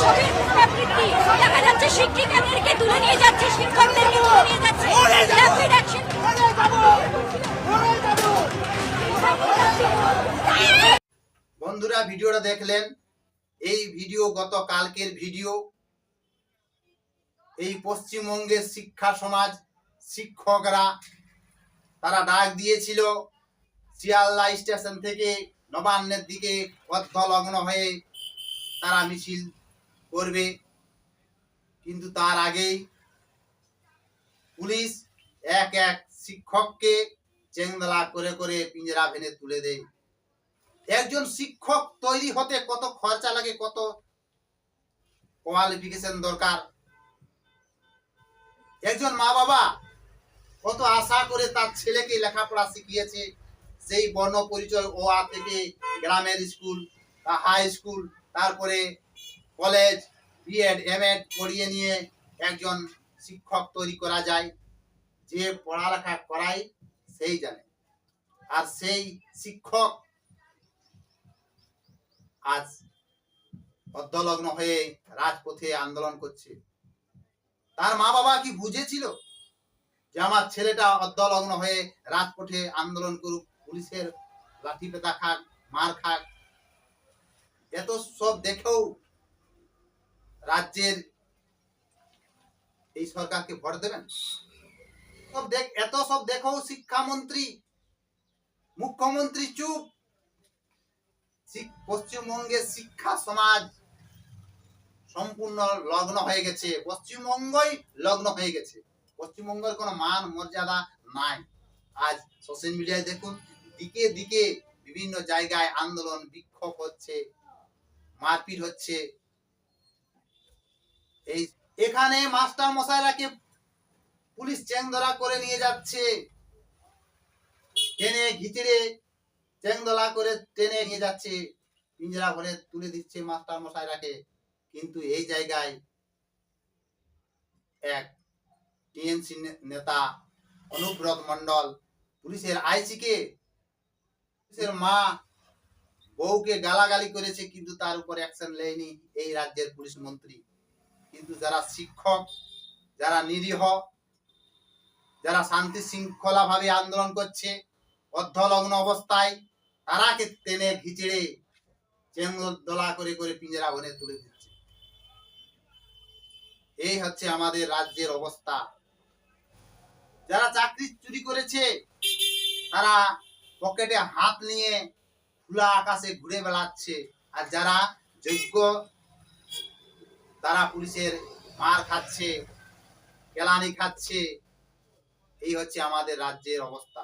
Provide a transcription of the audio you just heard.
ছবির দেখা যাচ্ছে শিক্ষিকাদেরকে তুলে নিয়ে যাচ্ছে শিক্ষকদেরকে তুলে নিয়ে যাচ্ছে। বন্ধুরা ভিডিওটা দেখলেন। এই ভিডিও গত কালকের ভিডিও। এই পশ্চিমবঙ্গের শিক্ষা সমাজ শিক্ষকরা তারা ডাক দিয়েছিল শিয়ালদা স্টেশন থেকে নবান্নের দিকে অর্ধলগ্ন হয়ে তারা মিছিল করবে। কিন্তু তার আগেই পুলিশ এক এক শিক্ষককে চেংদলা করে করে পিঞ্জরা ভেঙে তুলে দেয়। একজন শিক্ষক তৈরি হতে কত খরচা লাগে, কত কোয়ালিফিকেশন দরকার? একজন মা বাবা কত আশা করে তার ছেলেকে লেখাপড়া শিখিয়েছে সেই বর্ণ পরিচয় ও আ থেকে গ্রামের স্কুল, বা হাই স্কুল তারপরে college B Ed M Ed পড়িয়ে নিয়ে একজন শিক্ষক তৈরি করা যায়, যে পড়ালেখা করায় সেই জানে। আর সেই শিক্ষক আজ অর্ধলগ্ন হয়ে রাজপথে আন্দোলন করছে। তার মা বাবা কি বুঝেছিল যে আমার ছেলেটা অর্ধলগ্ন হয়ে রাজপথে আন্দোলন করুক, পুলিশের লাঠি পেতা খাক, মার খাক এত সব দেখেও রাজ্যের এই সরকারকে ভোট দেবেন? সব দেখ, এত সব দেখেও শিক্ষামন্ত্রী, মুখ্যমন্ত্রী চুপ পশ্চিমবঙ্গের শিক্ষা সমাজ সম্পূর্ণ লগ্ন হয়ে গেছে। পশ্চিমবঙ্গই লগ্ন হয়ে গেছে। পশ্চিমবঙ্গের কোনো মান মর্যাদা নাই। আজ সোশ্যাল মিডিয়ায় দেখুন, দিকে দিকে বিভিন্ন জায়গায় আন্দোলন, বিক্ষোভ হচ্ছে, মারপিট হচ্ছে। এই এখানে মাস্টার মশাইরাকে পুলিশ চেংদরা করে নিয়ে যাচ্ছে। টেনে ঘিচড়ে চেংদলা করে টেনে নিয়ে যাচ্ছে। পিঞ্জরা ঘরে তুলে দিচ্ছে মাস্টার মশাইরাকে। কিন্তু এই জায়গায় এক টিএমসি নেতা অনুব্রত মন্ডল পুলিশের আইসিকে, পুলিশের মা বউকে গালাগালি করেছে, কিন্তু তার উপর অ্যাকশন নেয়নি এই রাজ্যের পুলিশ মন্ত্রী। কিন্তু যারা শিক্ষক, যারা নিরীহ, যারা শান্তি শৃঙ্খলা ভাবে আন্দোলন করছে, অর্ধলগ্ন অবস্থায় তারাকে টেনে ঘিচড়ে চেঙ্গল দলা করে করে পিঞ্জরা ভরে তুলে দিচ্ছে এই হচ্ছে আমাদের রাজ্যের অবস্থা। যারা চাকরি চুরি করেছে, তারা পকেটে হাত নিয়ে খোলা আকাশে ঘুরে বেড়াচ্ছে। আর যারা যোগ্য, তারা পুলিশের মার খাচ্ছে, কেলানি খাচ্ছে। এই হচ্ছে আমাদের রাজ্যের অবস্থা।